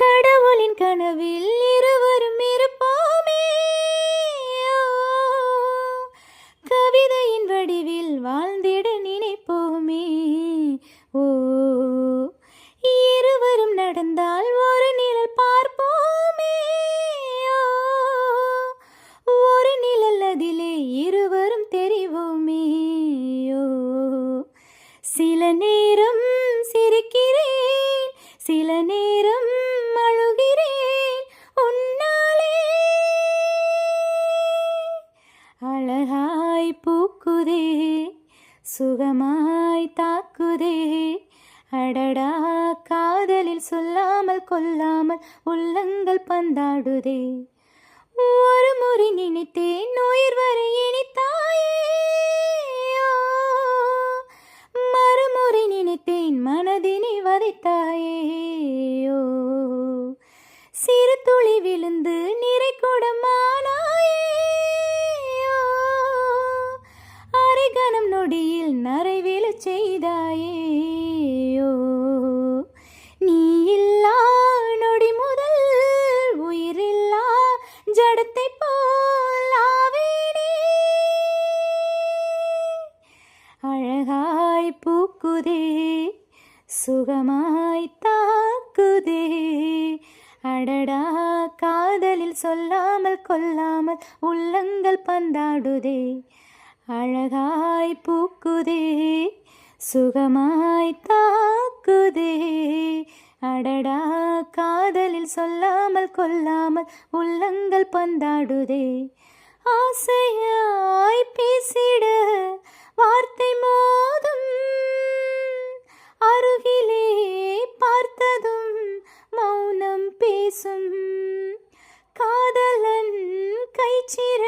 கடவுளின் கனவில் இருவரும் இருப்போமே. கவிதையின் வடிவில் வாழ்ந்திட நினைப்போமே. ஓ இருவரும் நடந்தால் ஒரு நிழல் பார்ப்போமே. ஒரு நிழல் அதிலே இருவரும் தெரிவோமே. ஓ சில நேரம் சிரிக்கிறேன் சில நேரம் பூக்குதே சுகமாய் தாக்குதே. அடடா காதலில் சொல்லாமல் கொல்லாமல் உள்ளங்கள் பந்தாடுதே. ஒரு முறை நினைத்தேன் நோயர் வரை இனித்தாயே மறுமுறை நினைத்தேன் மனதினை வதைத்தாயே. சிறு துளி கணம் நொடியில் நரைவேல செய்தாயே. நீ இல்லா நொடி முதல் உயிரில்லா ஜடத்தை போல் அழகாய் பூக்குதே சுகமாய் தாக்குதே. அடடா காதலில் சொல்லாமல் கொல்லாமல் உள்ளங்கள் பந்தாடுதே. அழகாய் பூக்குதே சுகமாய் தாக்குதே. அடடா காதலில் சொல்லாமல் கொல்லாமல் உள்ளங்கள் பந்தாடுதே. ஆசையாய் பேசிட வார்த்தை மோதும். அருகிலே பார்த்ததும் மௌனம் பேசும். காதலன் கைச்சிற